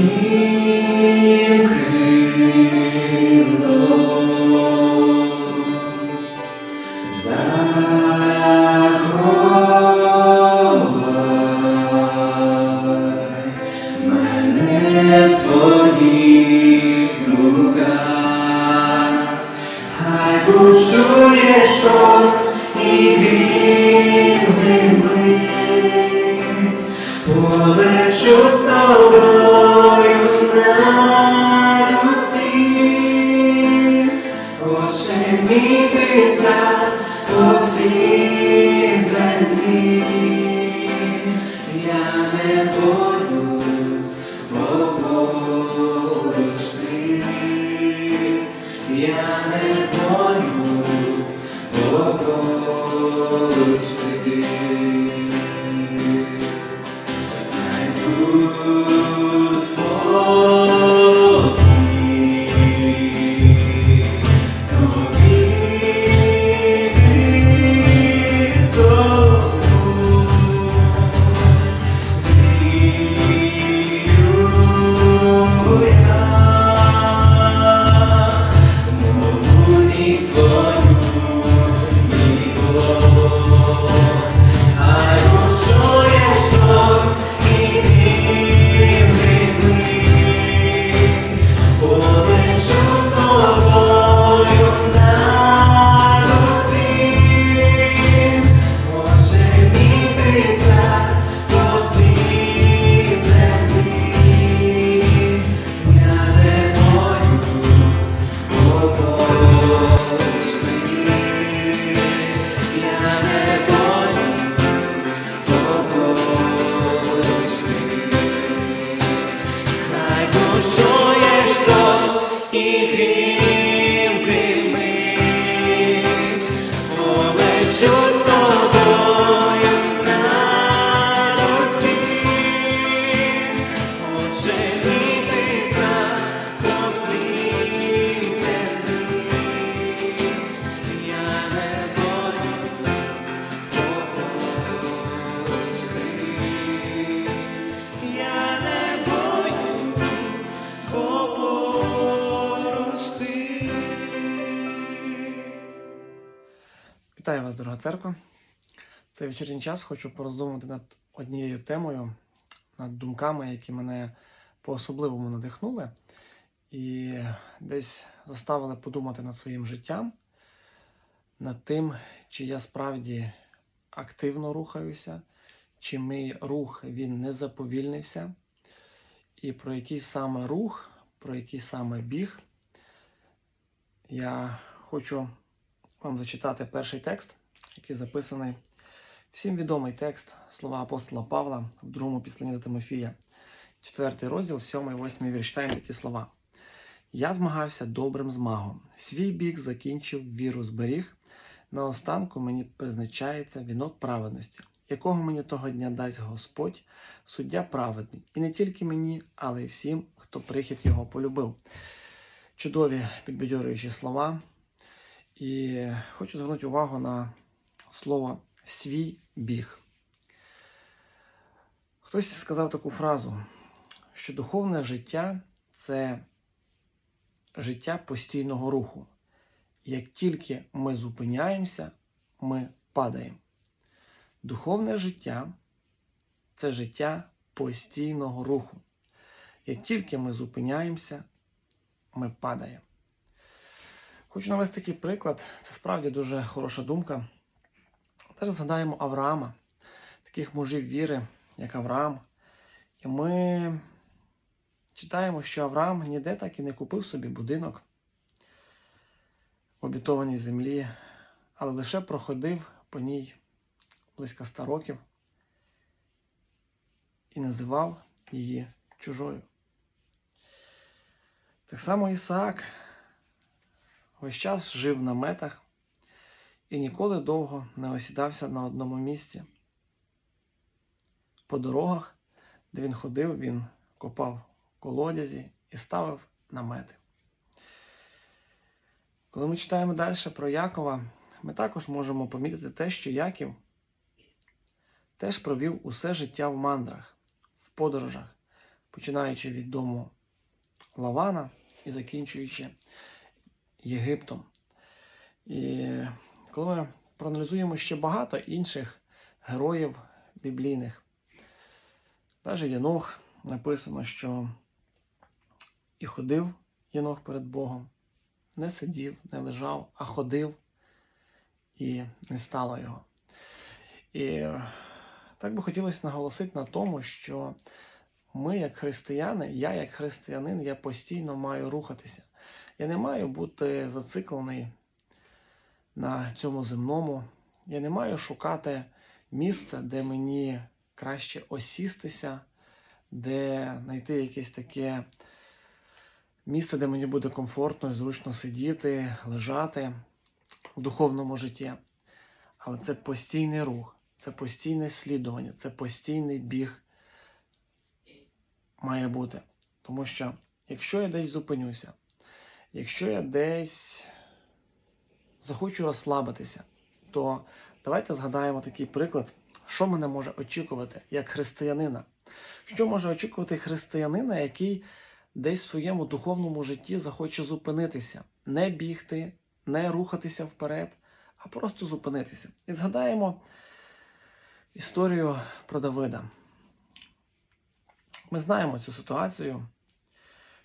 Своїм крилом Bo lecz już Вітаю вас, дорога церква. Цей вечірній час хочу пороздумувати над однією темою, над думками, які мене по-особливому надихнули, і десь заставили подумати над своїм життям, над тим, чи я справді активно рухаюся, чи мій рух він не заповільнився, і про який саме рух, про який саме біг я хочу вам зачитати перший текст, який записаний всім відомий текст слова апостола Павла в другому післанні до Тимофія, 4 розділ, 7, 8 вірш. Читаємо такі слова. Я змагався добрим змагом. Свій біг закінчив, віру зберіг. Наостанку мені призначається вінок праведності, якого мені того дня дасть Господь, суддя праведний, і не тільки мені, але й всім, хто прихід його полюбив. Чудові підбадьорюючі слова. І хочу звернути увагу на слово свій біг. Хтось сказав таку фразу, що духовне життя це життя постійного руху. Як тільки ми зупиняємося, ми падаємо. Духовне життя це життя постійного руху. Як тільки ми зупиняємося, ми падаємо. Хочу навести такий приклад. Це справді дуже хороша думка. Теж згадаємо Авраама, таких мужів віри, як Авраам. І ми читаємо, що Авраам ніде так і не купив собі будинок в обітованій землі, але лише проходив по ній близько ста років і називав її чужою. Так само Ісаак весь час жив в наметах і ніколи довго не осідався на одному місці. По дорогах, де він ходив, він копав колодязі і ставив намети. Коли ми читаємо далі про Якова, ми також можемо помітити те, що Яків теж провів усе життя в мандрах, в подорожах, починаючи від дому Лавана і закінчуючи Єгиптом. І коли ми проаналізуємо ще багато інших героїв біблійних, навіть Єнох написано, що і ходив Єнох перед Богом, не сидів, не лежав, а ходив, і не стало його. І так би хотілося наголосити на тому, що ми, як християни, я як християнин, я постійно маю рухатися. Я не маю бути зациклений на цьому земному. Я не маю шукати місце, де мені краще осістися, де знайти якесь таке місце, де мені буде комфортно і зручно сидіти, лежати в духовному житті. Але це постійний рух, це постійне слідування, це постійний біг має бути. Тому що якщо я десь зупинюся, якщо я десь захочу розслабитися, то давайте згадаємо такий приклад, що мене може очікувати як християнина. Що може очікувати християнина, який десь в своєму духовному житті захоче зупинитися, не бігти, не рухатися вперед, а просто зупинитися. І згадаємо історію про Давида. Ми знаємо цю ситуацію,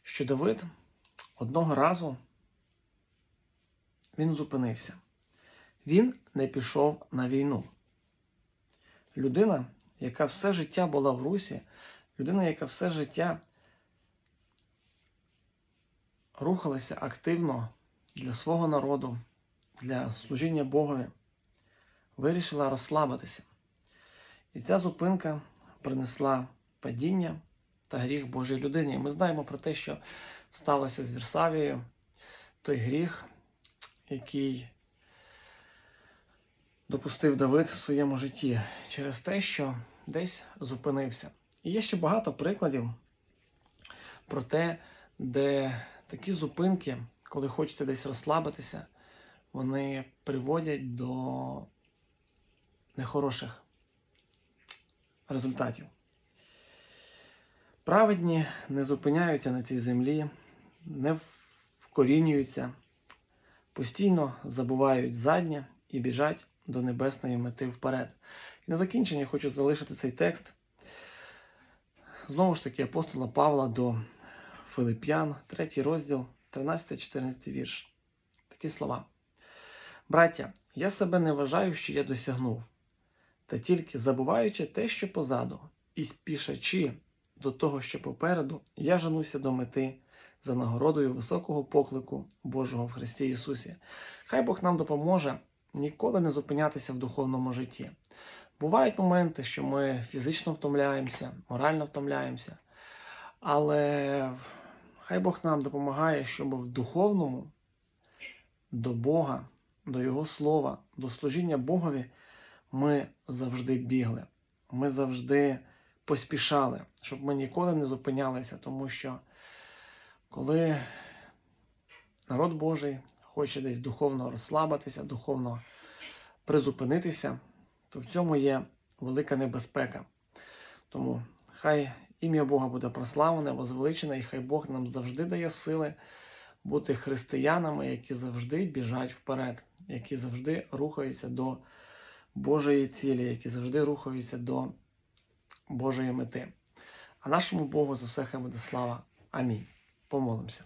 що Давид одного разу він зупинився. Він не пішов на війну. Людина, яка все життя була в Русі, людина, яка все життя рухалася активно для свого народу, для служіння Богові, вирішила розслабитися. І ця зупинка принесла падіння та гріх Божій людині. І ми знаємо про те, що сталося з Вірсавією, той гріх, який допустив Давид в своєму житті через те, що десь зупинився. І є ще багато прикладів про те, де такі зупинки, коли хочеться десь розслабитися, вони приводять до нехороших результатів. Праведні не зупиняються на цій землі, не вкорінюються, постійно забувають заднє і біжать до небесної мети вперед. І на закінчення хочу залишити цей текст. Знову ж таки, апостола Павла до Филип'ян, 3 розділ, 13-14 вірш. Такі слова. Браття, я себе не вважаю, що я досягнув, та тільки забуваючи те, що позаду, і спішачи до того, що попереду, я женуся до мети за нагородою високого поклику Божого в Христі Ісусі. Хай Бог нам допоможе ніколи не зупинятися в духовному житті. Бувають моменти, що ми фізично втомляємося, морально втомляємося, але хай Бог нам допомагає, щоб в духовному до Бога, до Його Слова, до служіння Богові ми завжди бігли. Ми завжди поспішали, щоб ми ніколи не зупинялися, тому що коли народ Божий хоче десь духовно розслабитися, духовно призупинитися, то в цьому є велика небезпека. Тому хай ім'я Бога буде прославлене, возвеличене, і хай Бог нам завжди дає сили бути християнами, які завжди біжать вперед, які завжди рухаються до Божої цілі, які завжди рухаються до Божої мети. А нашому Богу за все хай буде слава. Амінь. Помолимося.